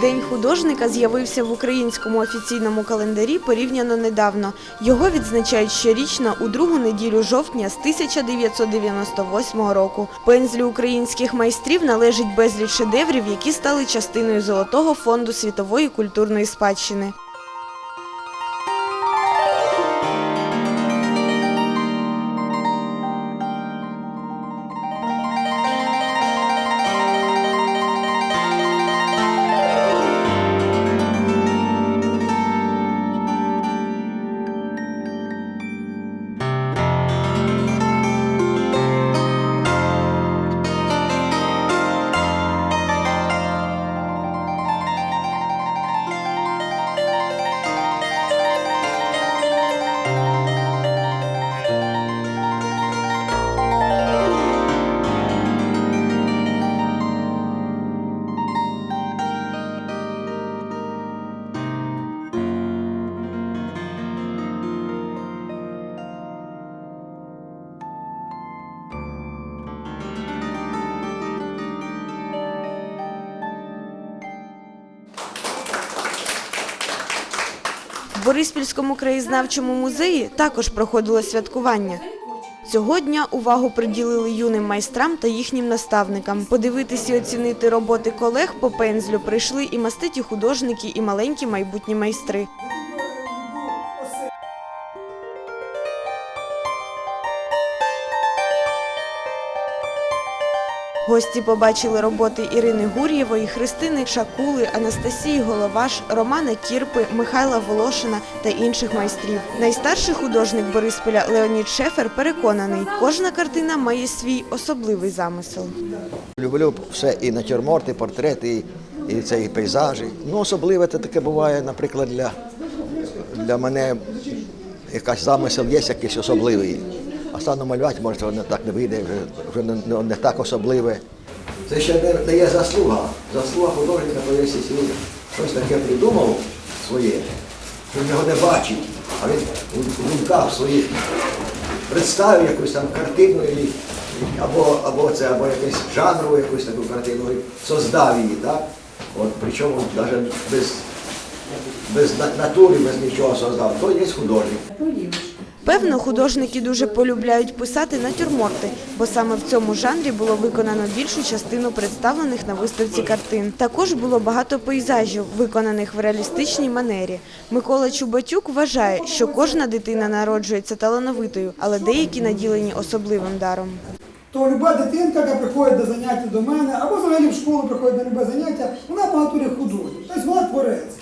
День художника з'явився в українському офіційному календарі порівняно недавно. Його відзначають щорічно у другу неділю жовтня з 1998 року. Пензлю українських майстрів належить безліч шедеврів, які стали частиною золотого фонду світової культурної спадщини. Бориспільському краєзнавчому музеї також проходило святкування. Цього дня увагу приділили юним майстрам та їхнім наставникам. Подивитися і оцінити роботи колег по пензлю прийшли і маститі художники, і маленькі майбутні майстри. Гості побачили роботи Ірини Гур'євої, Христини Шакули, Анастасії Головаш, Романа Кірпи, Михайла Волошина та інших майстрів. Найстарший художник Борисполя Леонід Шефер переконаний, кожна картина має свій особливий замисел. Люблю все і натюрморти, портрети, і, і це і пейзажі. Ну, особливо це таке буває, наприклад, для, для мене якась замисел є якийсь особливий. А стану малювати, може, воно так не вийде, вже, вже не, не, так особливе. Це ще не, не є заслуга. Заслуга художника, то якщо він щось таке придумав своє, що його не бачить, а він у думках своїх представив якусь там картину або, або це, або якусь жанрову якусь таку картину і создав її, так? От, причому навіть без, без натури, без нічого создав. То є художник. Певно, художники дуже полюбляють писати натюрморти, бо саме в цьому жанрі було виконано більшу частину представлених на виставці картин. Також було багато пейзажів, виконаних в реалістичній манері. Микола Чубатюк вважає, що кожна дитина народжується талановитою, але деякі наділені особливим даром. то люба дитинка, яка приходить до заняття до мене, або взагалі в школу приходить на любе заняття, вона по натурі художник. Тобто вона творець.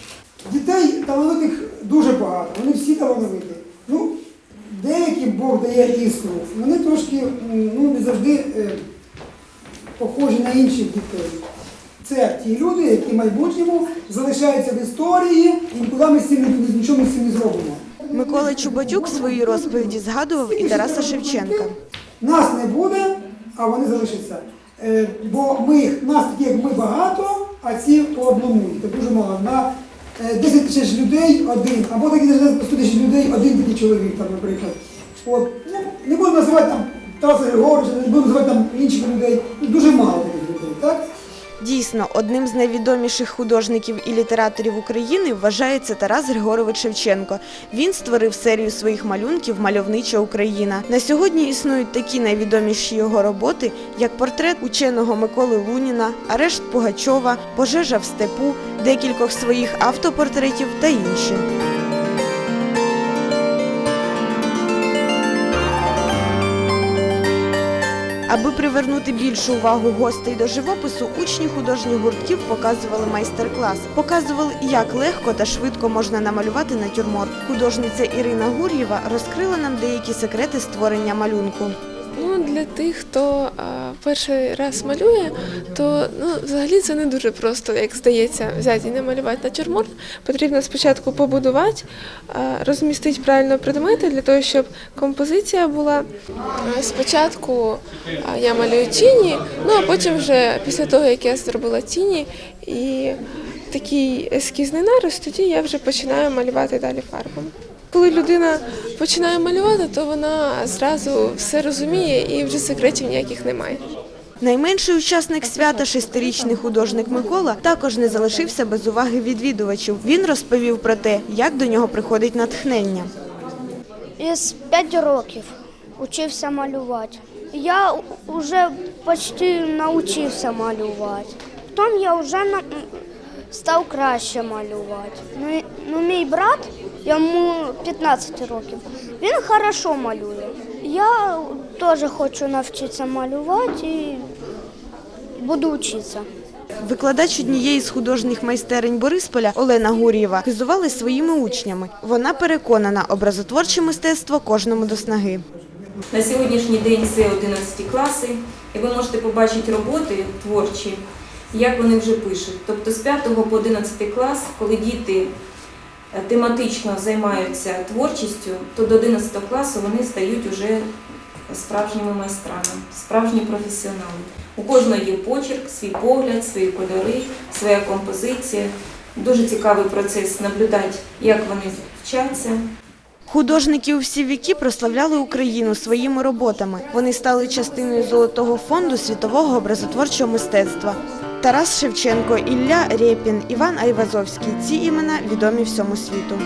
Дітей талановитих дуже багато, вони всі талановиті. Ну, деяким Бог дає іскру, вони трошки ну, не завжди е, похожі на інших дітей. Це ті люди, які в майбутньому залишаються в історії і нікуди ми з цим не- нічого ми з цим не зробимо. Микола Чубатюк в своїй розповіді згадував і Тараса Шевченка. Нас не буде, а вони залишаться. Е, бо ми, їх- нас таких як ми багато, а ці по одному. так дуже мало. На 10 тисяч людей один, або такі навіть 100 тисяч людей один такий чоловік, там, наприклад. От. Ну, не буду називати там Тараса Григоровича, не буду називати там інших людей. Ну, Дуже мало таких людей, так? Дійсно, одним з найвідоміших художників і літераторів України вважається Тарас Григорович Шевченко. Він створив серію своїх малюнків Мальовнича Україна. На сьогодні існують такі найвідоміші його роботи, як портрет ученого Миколи Луніна, арешт Пугачова, пожежа в степу, декількох своїх автопортретів та інші. Аби привернути більшу увагу гостей до живопису, учні художніх гуртків показували майстер-клас. Показували, як легко та швидко можна намалювати натюрморт. Художниця Ірина Гур'єва розкрила нам деякі секрети створення малюнку. Ну, для тих, хто а, перший раз малює, то ну, взагалі це не дуже просто, як здається, взяти і намалювати натюрморт. Потрібно спочатку побудувати, а, розмістити правильно предмети для того, щоб композиція була. Спочатку а, я малюю тіні, ну а потім вже після того, як я зробила тіні і такий ескізний нарис, тоді я вже починаю малювати далі фарбами. Коли людина починає малювати, то вона зразу все розуміє і вже секретів ніяких немає. Найменший учасник свята, шестирічний художник Микола, також не залишився без уваги відвідувачів. Він розповів про те, як до нього приходить натхнення. Із 5 років учився малювати. Я вже почти навчився малювати. Потім я вже на- став краще малювати. Ну, ну, мій брат, йому 15 років, він хорошо малює. Я теж хочу навчитися малювати і буду вчитися. Викладач однієї з художніх майстерень Борисполя Олена Гур'єва хизували своїми учнями. Вона переконана, образотворче мистецтво кожному до снаги. На сьогоднішній день це 11 класи, і ви можете побачити роботи творчі, як вони вже пишуть. Тобто з 5 по 11 клас, коли діти е, тематично займаються творчістю, то до 11 класу вони стають уже справжніми майстрами, справжні професіонали. У кожного є почерк, свій погляд, свої кольори, своя композиція. Дуже цікавий процес наблюдати, як вони вчаться. Художники у всі віки прославляли Україну своїми роботами. Вони стали частиною золотого фонду світового образотворчого мистецтва. Тарас Шевченко, Ілля Рєпін, Іван Айвазовський ці імена відомі всьому світу.